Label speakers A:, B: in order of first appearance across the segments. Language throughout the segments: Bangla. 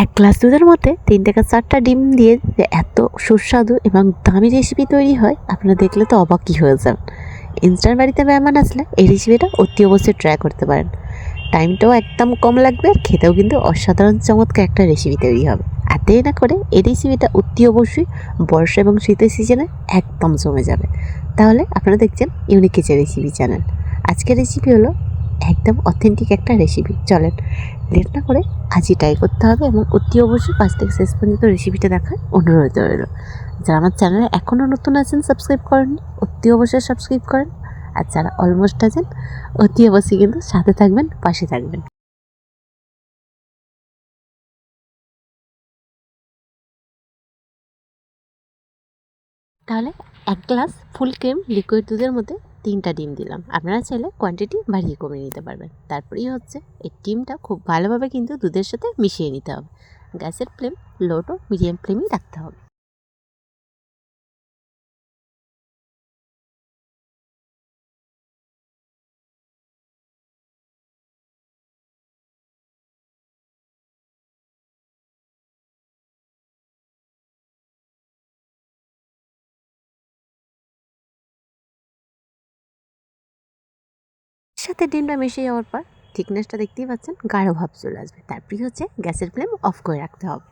A: এক গ্লাস দুধের মধ্যে তিন থেকে চারটা ডিম দিয়ে যে এত সুস্বাদু এবং দামি রেসিপি তৈরি হয়, আপনারা দেখলে তো অবাকই হয়ে যান। ইনস্ট্যান্ট বাড়িতে মেহমান আসলে এই রেসিপিটা অতি অবশ্যই ট্রাই করতে পারেন। টাইমটাও একদম কম লাগবে আর খেতেও কিন্তু অসাধারণ চমৎকার একটা রেসিপি তৈরি হবে। আর দেরি না করে এই রেসিপিটা অতি অবশ্যই বর্ষা এবং শীতের সিজনে একদম জমে যাবে। তাহলে আপনারা দেখছেন ইউনিক কিচেন রেসিপি চ্যানেল আজকের রেসিপি হলো একদম অথেন্টিক একটা রেসিপি চলেন লেট না করে আজই ট্রাই করতে হবে এবং অতি অবশ্যই পাঁচ থেকে শেষ পর্যন্ত রেসিপিটা দেখার অনুরোধ রইল। যারা আমার চ্যানেলে এখনও নতুন আছেন সাবস্ক্রাইব করেননি, অতি অবশ্যই সাবস্ক্রাইব করেন। আর যারা অলমোস্ট আছেন, অতি অবশ্যই কিন্তু সাথে থাকবেন, পাশে থাকবেন। তাহলে এক গ্লাস ফুল ক্রিম লিকুইড দুধের মধ্যে তিনটা ডিম দিলাম। আপনারা চাইলে কোয়ান্টিটি বাড়িয়ে কমিয়ে নিতে পারবেন। তারপরেই হচ্ছে, এই ডিমটা খুব ভালোভাবে কিন্তু দুধের সাথে মিশিয়ে নিতে হবে। গ্যাসের ফ্লেম লোটো মিডিয়াম ফ্লেমেই রাখতে হবে। সাথে ডিমটা মিশিয়ে যাওয়ার পর থিকনেসটা দেখতেই পাচ্ছেন, গাঢ় ভাব চলে আসবে। তারপরে হচ্ছে গ্যাসের ফ্লেম অফ করে রাখতে হবে।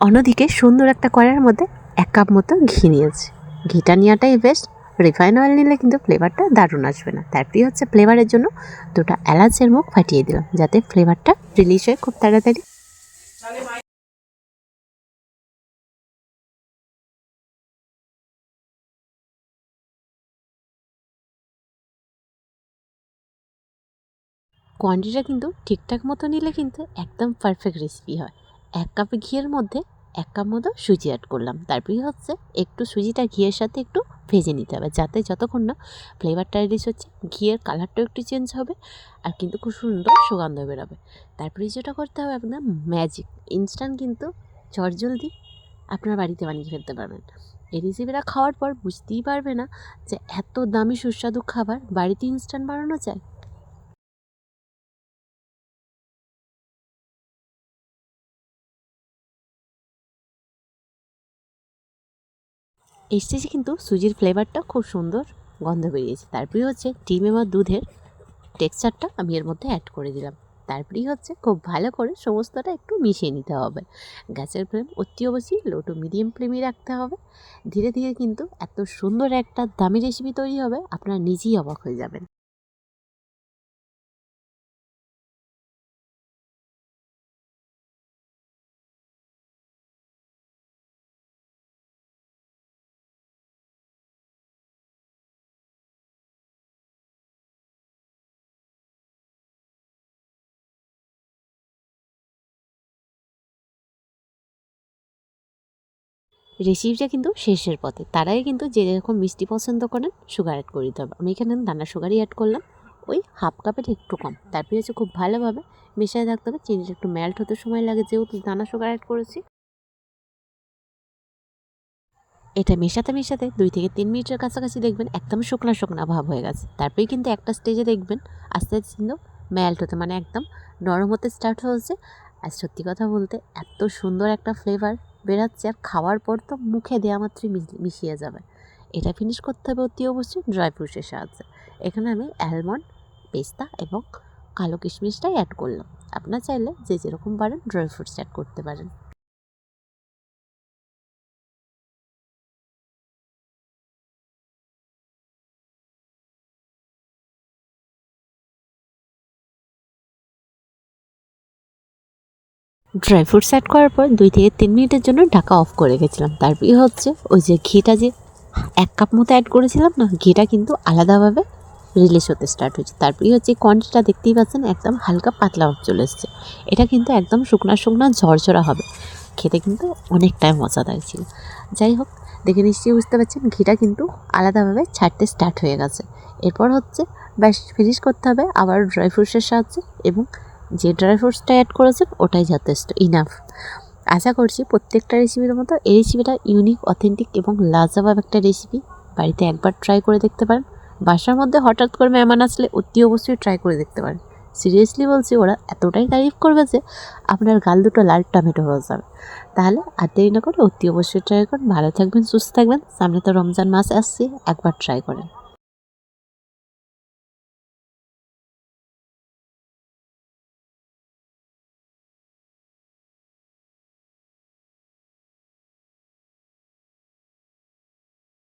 A: অন্যদিকে সুন্দর একটা কড়াইয়ের মধ্যে এক কাপ মতো ঘি নিয়েছি। ঘিটা নেওয়াটাই বেস্ট রিফাইন অয়েল নিলে কিন্তু ফ্লেভারটা দারুণ আসবে না। তারপরেই হচ্ছে ফ্লেভারের জন্য দুটো এলাচের মুখ ফাটিয়ে দিলাম, যাতে ফ্লেভারটা রিলিজ হয় খুব তাড়াতাড়ি। কোয়ান্টিটিটা কিন্তু ঠিকঠাক মতো নিলে কিন্তু একদম পারফেক্ট রেসিপি হয়। এক কাপ ঘিয়ের মধ্যে এক কাপ মতো সুজি অ্যাড করলাম। তারপরে হচ্ছে একটু সুজিটা ঘিয়ের সাথে একটু ভেজে নিতে হবে। যাতে যতক্ষণ না ফ্লেভারটা রিলিজ হচ্ছে, ঘিয়ের কালারটাও একটু চেঞ্জ হবে আর কিন্তু খুব সুন্দর সুগন্ধ বেরোবে। তারপরে যেটা করতে হবে আপনার ম্যাজিক ইনস্ট্যান্ট কিন্তু চটজলদি আপনার বাড়িতে বানিয়ে ফেলতে পারবেন। এই রেসিপিটা খাওয়ার পর বুঝতেই পারবে না যে এত দামি সুস্বাদু খাবার বাড়িতে ইনস্ট্যান্ট বানানো যায়। স্টেজে কিন্তু সুজির ফ্লেভারটা খুব সুন্দর, গন্ধ বেরিয়েছে। তারপরেই হচ্ছে ডিম বা দুধের টেক্সচারটা আমি এর মধ্যে অ্যাড করে দিলাম। তারপরেই হচ্ছে খুব ভালো করে সমস্তটা একটু মিশিয়ে নিতে হবে। গ্যাসের ফ্লেম অতি অবশ্যই লো টু মিডিয়াম ফ্লেমে রাখতে হবে। ধীরে ধীরে কিন্তু এত সুন্দর একটা দামি রেসিপি তৈরি হবে, আপনারা নিজেই অবাক হয়ে যাবেন। রেসিপিটা কিন্তু শেষের পথে। তারাই কিন্তু যে যেরকম মিষ্টি পছন্দ করেন সুগার অ্যাড করে দিতে হবে। আমি এখানে দানা সুগারই অ্যাড করলাম। ওই হাফ কাপের একটু কম। তারপরে হচ্ছে খুব ভালোভাবে মেশায় থাকতে হবে। চিনিটা একটু মেল্ট হতে সময় লাগে, যেহেতু দানা সুগার অ্যাড করেছি। এটা মেশাতে মেশাতে দুই থেকে তিন মিনিটের কাছাকাছি দেখবেন, একদম শুকনা শুকনা ভাব হয়ে গেছে। তারপরেই কিন্তু একটা স্টেজে দেখবেন, আস্তে আস্তে কিন্তু মেল্ট হতে মানে একদম নরম হতে স্টার্ট হয়েছে। আর সত্যি কথা বলতে, এত সুন্দর একটা ফ্লেভার বেরাচ্ছে আর খাওয়ার পর তো মুখে দেওয়া মাত্রই মিশিয়ে যাবে। এটা ফিনিশ করতে হবে অতি অবশ্যই ড্রাই ফ্রুটসের সাহায্যে। এখানে আমি অ্যালমন্ড পেস্তা এবং কালো কিশমিশটাই অ্যাড করলাম। আপনার চাইলে যে যেরকম পারেন ড্রাই ফ্রুটস অ্যাড করতে পারেন। ড্রাই ফ্রুটস অ্যাড করার পর দুই থেকে তিন মিনিটের জন্য ঢাকা অফ করে রেখেছিলাম। তারপরে হচ্ছে ওই যে ঘিটা যে এক কাপ মতো অ্যাড করেছিলাম না, ঘিটা কিন্তু আলাদাভাবে রিলিজ হতে স্টার্ট হয়েছে। তারপরে হচ্ছে কোয়ান্টিটিটা দেখতেই পাচ্ছেন, একদম হালকা পাতলা ভাব চলে এসছে। এটা কিন্তু একদম শুকনা শুকনা ঝরঝরা হবে। খেতে কিন্তু অনেকটাই মজাদার ছিল। যাই হোক, দেখে নিশ্চয়ই বুঝতে পারছেন, ঘিটা কিন্তু আলাদাভাবে ছাড়তে স্টার্ট হয়ে গেছে। এরপর হচ্ছে ব্যাস ফিনিশ করতে হবে আবার ড্রাই ফ্রুটসের সাহায্যে এবং যে ড্রাই ফ্রুটসটা অ্যাড করেছেন ওটাই যথেষ্ট ইনাফ আশা করছি প্রত্যেকটা রেসিপির মতো এই রেসিপিটা ইউনিক অথেন্টিক এবং লাজবাব একটা রেসিপি বাড়িতে একবার ট্রাই করে দেখতে পারেন। বাসার মধ্যে হঠাৎ করে মেহমান আসলে অতি অবশ্যই ট্রাই করে দেখতে পারেন। সিরিয়াসলি বলছি, ওরা এতটাই তারিফ করবে যে আপনার গাল দুটো লাল টমেটো হয়ে যাবে। তাহলে আর দেরি না করে অতি অবশ্যই ট্রাই করুন। ভালো থাকবেন, সুস্থ থাকবেন। সামনে তো রমজান মাস আসছে, একবার ট্রাই করেন।